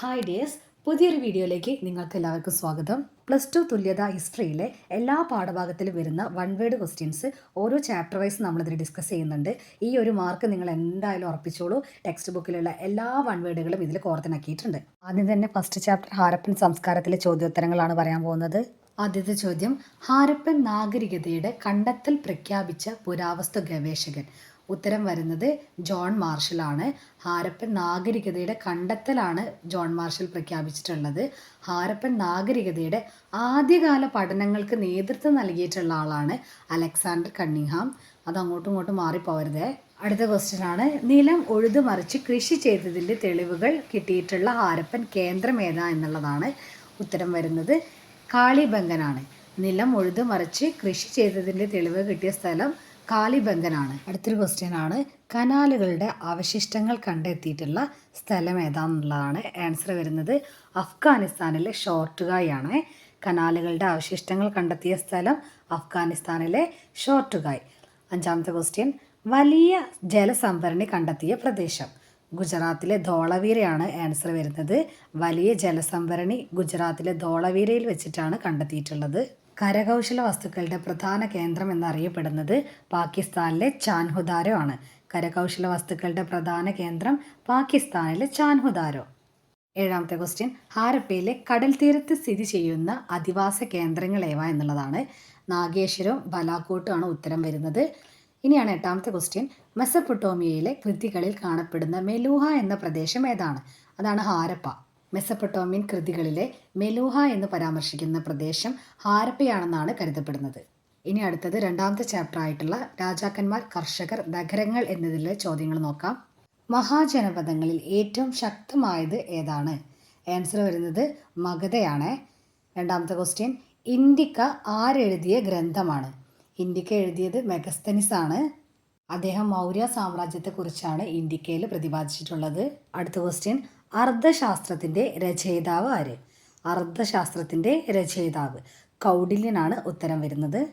Hi dears പുതിയൊരു വീഡിയോയിലേക്ക് നിങ്ങൾക്ക് എല്ലാവർക്കും സ്വാഗതം. പ്ലസ് ടു തുല്യത ഹിസ്റ്ററിയിലെ എല്ലാ പാഠഭാഗത്തിലും വരുന്ന വൺ വേർഡ് ക്വസ്റ്റ്യൻസ് ഓരോ ചാപ്റ്റർ വൈസ് നമ്മളിതിൽ ഡിസ്കസ് ചെയ്യുന്നുണ്ട്. ഈ ഒരു മാർക്ക് നിങ്ങൾ എന്തായാലും ഉറപ്പിച്ചോളൂ. ടെക്സ്റ്റ് ബുക്കിലുള്ള എല്ലാ വൺ വേർഡുകളും ഇതിൽ കോർത്തിണക്കിയിട്ടുണ്ട്. ആദ്യം തന്നെ ഫസ്റ്റ് ചാപ്റ്റർ ഹാരപ്പൻ സംസ്കാരത്തിലെ ചോദ്യോത്തരങ്ങളാണ് പറയാൻ പോകുന്നത്. ആദ്യത്തെ ചോദ്യം ഹാരപ്പൻ നാഗരികതയുടെ കണ്ടെത്തൽ പ്രഖ്യാപിച്ച പുരാവസ്തു ഗവേഷകൻ. ഉത്തരം വരുന്നത് ജോൺ മാർഷലാണ് ഹാരപ്പൻ നാഗരികതയുടെ കണ്ടെത്തലാണ് ജോൺ മാർഷൽ പ്രഖ്യാപിച്ചിട്ടുള്ളത്. ഹാരപ്പൻ നാഗരികതയുടെ ആദ്യകാല പഠനങ്ങൾക്ക് നേതൃത്വം നൽകിയിട്ടുള്ള ആളാണ് അലക്സാണ്ടർ കണ്ണിങ്ഹാം അത് അങ്ങോട്ടും ഇങ്ങോട്ടും മാറിപ്പോവരുതേ അടുത്ത ക്വസ്റ്റ്യൻ ആണ്. നിലം ഉഴുതുമറിച്ച് കൃഷി ചെയ്തതിന്റെ തെളിവുകൾ കിട്ടിയിട്ടുള്ള ഹാരപ്പൻ കേന്ദ്രം ഏതാ എന്നുള്ളതാണ് ഉത്തരം വരുന്നത്. കാളിബംഗനാണ്. നിലം ഉഴുതുമറിച്ച് കൃഷി ചെയ്തതിന്റെ തെളിവ് കിട്ടിയ സ്ഥലം കാളിബംഗനാണ് അടുത്തൊരു ക്വസ്റ്റ്യൻ ആണ്. കനാലുകളുടെ അവശിഷ്ടങ്ങൾ കണ്ടെത്തിയിട്ടുള്ള സ്ഥലം ഏതാണെന്നുള്ളതാണ് ആൻസർ വരുന്നത്. അഫ്ഗാനിസ്ഥാനിലെ ഷോർട്ടുകായാണ് കനാലുകളുടെ അവശിഷ്ടങ്ങൾ കണ്ടെത്തിയ സ്ഥലം അഫ്ഗാനിസ്ഥാനിലെ ഷോർട്ടുകായ് അഞ്ചാമത്തെ ക്വസ്റ്റ്യൻ വലിയ ജലസംഭരണി കണ്ടെത്തിയ പ്രദേശം. ഗുജറാത്തിലെ ധോളവീരയാണ് ആൻസർ വരുന്നത്. വലിയ ജലസംഭരണി ഗുജറാത്തിലെ ധോളവീരയിൽ വെച്ചിട്ടാണ് കണ്ടെത്തിയിട്ടുള്ളത്. കരകൗശല വസ്തുക്കളുടെ പ്രധാന കേന്ദ്രം എന്നറിയപ്പെടുന്നത് പാകിസ്ഥാനിലെ ചാൻഹുദാരോ ആണ്. കരകൗശല വസ്തുക്കളുടെ പ്രധാന കേന്ദ്രം പാകിസ്ഥാനിലെ ചാൻഹുദാരോ. ഏഴാമത്തെ ക്വസ്റ്റ്യൻ ഹാരപ്പയിലെ കടൽ തീരത്ത് സ്ഥിതി ചെയ്യുന്ന അധിവാസ കേന്ദ്രങ്ങൾ ഏവ എന്നുള്ളതാണ്. നാഗേശ്വരവും ബലാക്കോട്ടുമാണ് ഉത്തരം വരുന്നത്. ഇനിയാണ് എട്ടാമത്തെ ക്വസ്റ്റ്യൻ മെസ്സപ്പൊട്ടോമിയയിലെ കൃതികളിൽ കാണപ്പെടുന്ന മെലൂഹ എന്ന പ്രദേശം ഏതാണ്? അതാണ് ഹാരപ്പ. മെസ്സപ്പൊട്ടോമിയൻ കൃതികളിലെ മെലൂഹ എന്ന് പരാമർശിക്കുന്ന പ്രദേശം ഹാരപ്പയാണെന്നാണ് കരുതപ്പെടുന്നത്. ഇനി അടുത്തത് രണ്ടാമത്തെ ചാപ്റ്റർ ആയിട്ടുള്ള രാജാക്കന്മാർ കർഷകർ നഗരങ്ങൾ എന്നതിലെ ചോദ്യങ്ങൾ നോക്കാം. മഹാജനപദങ്ങളിൽ ഏറ്റവും ശക്തമായത് ഏതാണ്? ആൻസർ വരുന്നത് മഗധയാണ്. രണ്ടാമത്തെ ക്വസ്റ്റ്യൻ ഇന്ത്യക്ക ആരെഴുതിയ ഗ്രന്ഥമാണ്? ഇന്ത്യക്ക എഴുതിയത് മെഗസ്തനിസ് ആണ് അദ്ദേഹം മൗര്യ സാമ്രാജ്യത്തെക്കുറിച്ചാണ് ഇന്ത്യക്കയിൽ പ്രതിപാദിച്ചിട്ടുള്ളത്. അടുത്ത ക്വസ്റ്റ്യൻ അർദ്ധശാസ്ത്രത്തിന്റെ രചയിതാവ് ആര്? അർദ്ധശാസ്ത്രത്തിന്റെ രചയിതാവ്. കൗഡില്യനാണ് ഉത്തരം വരുന്നത്.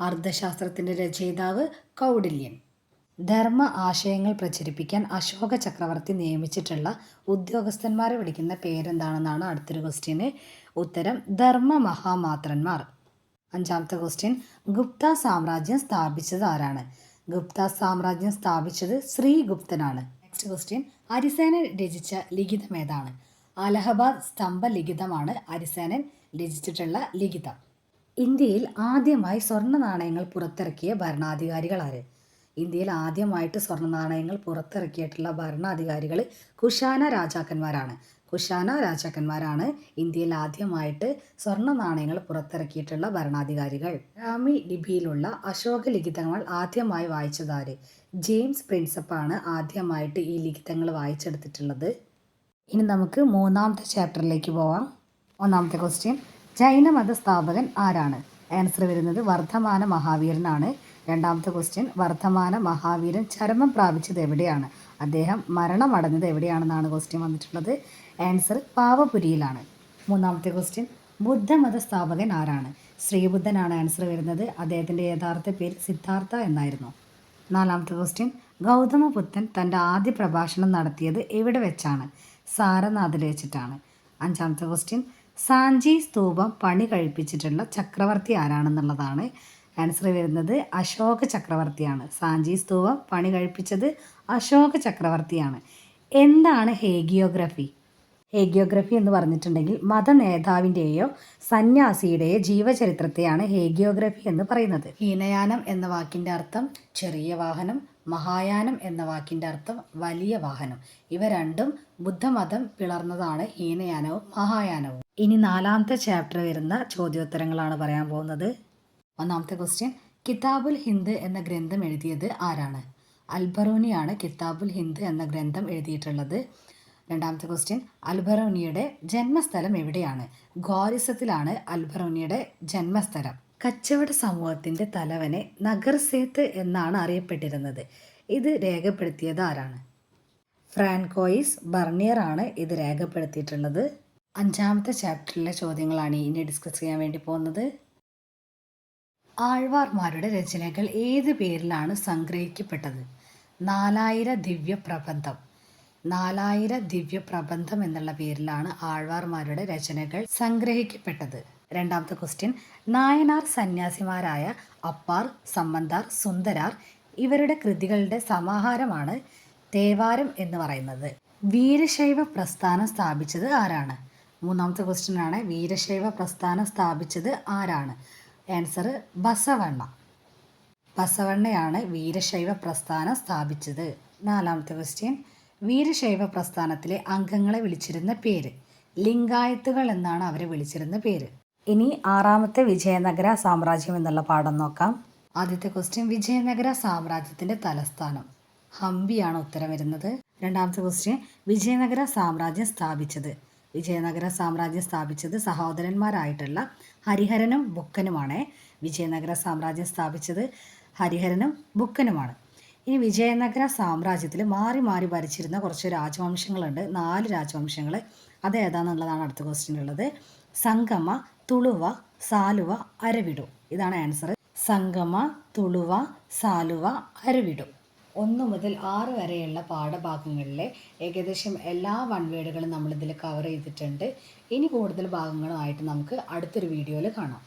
അർദ്ധശാസ്ത്രത്തിന്റെ രചയിതാവ് കൗഡില്യൻ ധർമ്മ ആശയങ്ങൾ പ്രചരിപ്പിക്കാൻ അശോക ചക്രവർത്തി നിയമിച്ചിട്ടുള്ള ഉദ്യോഗസ്ഥന്മാരെ വിളിക്കുന്ന പേരെന്താണെന്നാണ് അടുത്തൊരു ക്വസ്റ്റ്യന് ഉത്തരം ധർമ്മ മഹാമാത്രന്മാർ. അഞ്ചാമത്തെ ക്വസ്റ്റ്യൻ ഗുപ്ത സാമ്രാജ്യം സ്ഥാപിച്ചത് ആരാണ്? ഗുപ്ത സാമ്രാജ്യം സ്ഥാപിച്ചത് ശ്രീഗുപ്തനാണ്. നെക്സ്റ്റ് ക്വസ്റ്റ്യൻ അരിസേനൻ രചിച്ച ലിഖിതം ഏതാണ്? അലഹബാദ് സ്തംഭ ലിഖിതമാണ് അരിസേനൻ രചിച്ചിട്ടുള്ള ലിഖിതം. ഇന്ത്യയിൽ ആദ്യമായി സ്വർണ നാണയങ്ങൾ പുറത്തിറക്കിയ ഭരണാധികാരികൾ ആര്? ഇന്ത്യയിൽ ആദ്യമായിട്ട് സ്വർണ നാണയങ്ങൾ പുറത്തിറക്കിയിട്ടുള്ള ഭരണാധികാരികൾ കുഷാന രാജാക്കന്മാരാണ്. കുഷാന രാജാക്കന്മാരാണ് ഇന്ത്യയിൽ ആദ്യമായിട്ട് സ്വർണ നാണയങ്ങൾ പുറത്തിറക്കിയിട്ടുള്ള ഭരണാധികാരികൾ. രാമി ലിപിയിലുള്ള അശോക ലിഖിതങ്ങൾ ആദ്യമായി വായിച്ചതാര് ജെയിംസ് പ്രിൻസപ്പാണ് ആദ്യമായിട്ട് ഈ ലിഖിതങ്ങൾ വായിച്ചെടുത്തിട്ടുള്ളത്. ഇനി നമുക്ക് മൂന്നാമത്തെ ചാപ്റ്ററിലേക്ക് പോവാം. ഒന്നാമത്തെ ക്വസ്റ്റ്യൻ ജൈനമത സ്ഥാപകൻ ആരാണ്? ആൻസർ വരുന്നത് വർദ്ധമാന മഹാവീരനാണ്. രണ്ടാമത്തെ ക്വസ്റ്റ്യൻ വർദ്ധമാന മഹാവീരൻ ചരമം പ്രാപിച്ചത് എവിടെയാണ്? അദ്ദേഹം മരണമടഞ്ഞത് എവിടെയാണെന്നാണ് ക്വസ്റ്റ്യൻ വന്നിട്ടുള്ളത്. ആൻസർ പാവപുരിയിലാണ്. മൂന്നാമത്തെ ക്വസ്റ്റ്യൻ ബുദ്ധമത സ്ഥാപകൻ ആരാണ്? ശ്രീബുദ്ധനാണ് ആൻസർ വരുന്നത്. അദ്ദേഹത്തിന്റെ യഥാർത്ഥ പേര് സിദ്ധാർത്ഥ എന്നായിരുന്നു. നാലാമത്തെ ക്വസ്റ്റ്യൻ ഗൗതമപുത്തൻ തന്റെ ആദ്യ പ്രഭാഷണം നടത്തിയത് എവിടെ വെച്ചാണ്? സാരനാഥിൽ വെച്ചിട്ടാണ്. അഞ്ചാമത്തെ ക്വസ്റ്റ്യൻ സാഞ്ചി സ്തൂപം പണി കഴിപ്പിച്ചിട്ടുള്ള ചക്രവർത്തി ആരാണെന്നുള്ളതാണ് ആൻസർ വരുന്നത്. അശോക ചക്രവർത്തിയാണ്. സാഞ്ചി സ്തൂപം പണി കഴിപ്പിച്ചത് അശോക ചക്രവർത്തിയാണ്. എന്താണ് ഹേഗിയോഗ്രഫി? ഹേഗിയോഗ്രഫി എന്ന് പറഞ്ഞിട്ടുണ്ടെങ്കിൽ മത നേതാവിന്റെയോ സന്യാസിയുടെയോ ജീവചരിത്രത്തെയാണ് ഹേഗിയോഗ്രഫി എന്ന് പറയുന്നത്. ഹീനയാനം എന്ന വാക്കിന്റെ അർത്ഥം ചെറിയ വാഹനം മഹായാനം എന്ന വാക്കിന്റെ അർത്ഥം വലിയ വാഹനം. ഇവ രണ്ടും ബുദ്ധമതം പിളർന്നതാണ് ഹീനയാനവും മഹായാനവും. ഇനി നാലാമത്തെ ചാപ്റ്റർ വരുന്ന ചോദ്യോത്തരങ്ങളാണ് പറയാൻ പോകുന്നത്. ഒന്നാമത്തെ ക്വസ്റ്റ്യൻ കിതാബുൽ ഹിന്ദ് എന്ന ഗ്രന്ഥം എഴുതിയത് ആരാണ്? അൽബറൂനിയാണ് കിതാബുൽ ഹിന്ദ് എന്ന ഗ്രന്ഥം എഴുതിയിട്ടുള്ളത്. രണ്ടാമത്തെ ക്വസ്റ്റ്യൻ അൽബറൂനിയുടെ ജന്മസ്ഥലം എവിടെയാണ്? ഗോരിസത്തിലാണ് അൽബറൂനിയുടെ ജന്മസ്ഥലം. കച്ചവട സമൂഹത്തിന്റെ തലവനെ നഗർസേത്ത് എന്നാണ് അറിയപ്പെട്ടിരുന്നത്. ഇത് രേഖപ്പെടുത്തിയത് ആരാണ്? ഫ്രാൻകോയിസ് ബർണിയർ ആണ് ഇത് രേഖപ്പെടുത്തിയിട്ടുള്ളത്. അഞ്ചാമത്തെ ചാപ്റ്ററിലെ ചോദ്യങ്ങളാണ് ഇനി ഡിസ്കസ് ചെയ്യാൻ വേണ്ടി പോകുന്നത്. ആഴ്വാർമാരുടെ രചനകൾ ഏത് പേരിലാണ് സംഗ്രഹിക്കപ്പെട്ടത്? നാലായിര ദിവ്യ പ്രബന്ധം നാലായിര ദിവ്യ പ്രബന്ധം എന്നുള്ള പേരിലാണ് ആഴ്വാർമാരുടെ രചനകൾ സംഗ്രഹിക്കപ്പെട്ടത്. രണ്ടാമത്തെ ക്വസ്റ്റ്യൻ നായനാർ സന്യാസിമാരായ അപ്പാർ സമ്മന്താർ സുന്ദരാർ ഇവരുടെ കൃതികളുടെ സമാഹാരമാണ് തേവാരം എന്ന് പറയുന്നത്. വീരശൈവ പ്രസ്ഥാനം സ്ഥാപിച്ചത് ആരാണ്? മൂന്നാമത്തെ ക്വസ്റ്റ്യൻ ആണ് വീരശൈവ പ്രസ്ഥാനം സ്ഥാപിച്ചത് ആരാണ്? ആൻസർ ബസവണ്ണ. ബസവണ്ണയാണ് വീരശൈവ പ്രസ്ഥാനം സ്ഥാപിച്ചത്. നാലാമത്തെ ക്വസ്റ്റ്യൻ വീരശൈവ പ്രസ്ഥാനത്തിലെ അംഗങ്ങളെ വിളിച്ചിരുന്ന പേര്. ലിംഗായത്തുകൾ എന്നാണ് അവരെ വിളിച്ചിരുന്ന പേര്. ഇനി ആറാമത്തെ വിജയനഗര സാമ്രാജ്യം എന്നുള്ള പാഠം നോക്കാം. ആദ്യത്തെ ക്വസ്റ്റ്യൻ വിജയനഗര സാമ്രാജ്യത്തിന്റെ തലസ്ഥാനം. ഹംപിയാണ് ഉത്തരം വരുന്നത്. രണ്ടാമത്തെ ക്വസ്റ്റ്യൻ വിജയനഗര സാമ്രാജ്യം സ്ഥാപിച്ചത്. വിജയനഗര സാമ്രാജ്യം സ്ഥാപിച്ചത് സഹോദരന്മാരായിട്ടുള്ള ഹരിഹരനും ബുക്കനുമാണ്. വിജയനഗര സാമ്രാജ്യം സ്ഥാപിച്ചത് ഹരിഹരനും ബുക്കനുമാണ്. ഇനി വിജയനഗര സാമ്രാജ്യത്തിൽ മാറി മാറി ഭരിച്ചിരുന്ന കുറച്ച് രാജവംശങ്ങളുണ്ട്. നാല് രാജവംശങ്ങൾ അത് ഏതാണെന്നുള്ളതാണ് അടുത്ത ക്വസ്റ്റ്യൻ ഉള്ളത്. സംഗമ തുളുവ സാലുവ അരവിടു. ഇതാണ് ആൻസർ സംഗമ തുളുവ സാലുവ അരവിടു. ഒന്ന് മുതൽ ആറ് വരെയുള്ള പാഠഭാഗങ്ങളിലെ ഏകദേശം എല്ലാ വൺ വേഡുകളും നമ്മളിതിൽ കവർ ചെയ്തിട്ടുണ്ട്. ഇനി കൂടുതൽ ഭാഗങ്ങളുമായിട്ട് നമുക്ക് അടുത്തൊരു വീഡിയോയിൽ കാണാം.